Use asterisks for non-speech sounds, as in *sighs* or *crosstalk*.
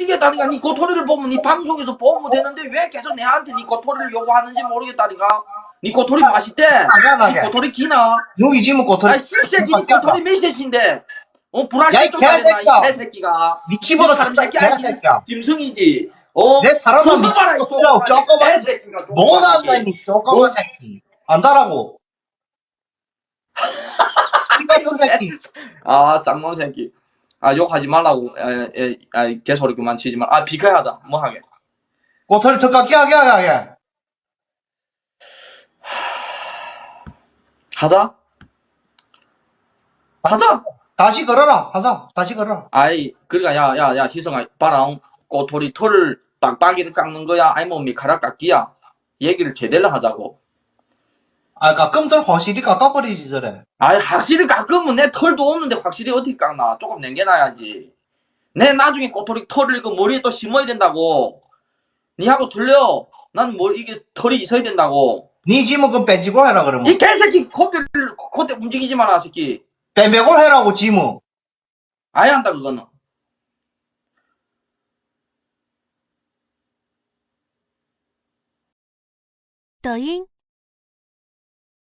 미치겠다니까 니 고토리를 보면 니 방송에서 보면 되는데 왜 계속 내한테 니 고토리를 요구하는지 모르겠다니까 니 고토리 맛있대 니 당연하게. 고토리 기나 여기 지금 꼬토리. 아이 씹새끼 니 고토리 몇 세신데 어 야, 이 불알 좀 다녔나 개새끼야. 이 개새끼가 니 키보드 이 사람 탁자 새끼 아니지 개새끼야. 짐승이지 어 내 사람은 그거 봐라 이 조그만 조그만 개새끼가 뭐 한다 조그만 니 조그만 새끼. 앉아라고. *laughs* 이거 이 새끼. 아 쌍놈 새끼 아 욕하지 말라고 에에 아, 개소리 그만 치지 말아 비켜야다 뭐 하게 꼬토리 턱깎기 하게 하게 하게. *sighs* 하자 하자 다시 걸어라. 하자. 다시 걸어라. 아이 그러니까 야야야 희성아 봐라 꼬토리 털을 빡빡이를 깎는 거야 아니 뭐 미카락 깎기야 얘기를 제대로 하자고 아, 가끔들 허실이 깎아버리지, 저래. 아이 확실히 깎으면 내 털도 없는데 확실히 어떻게 깎나 조금 남겨놔야지 내 나중에 꼬토리 털을 그 머리에 또 심어야 된다고 니하고 틀려 난 뭐 이게 털이 있어야 된다고 니 지금 그럼 뺀지고 해라, 그러면. 이 개새끼 코뼈를 콧대 움직이지 마라 새끼 빼매고 해라고, 지금. 아예 한다 그거는 抖音。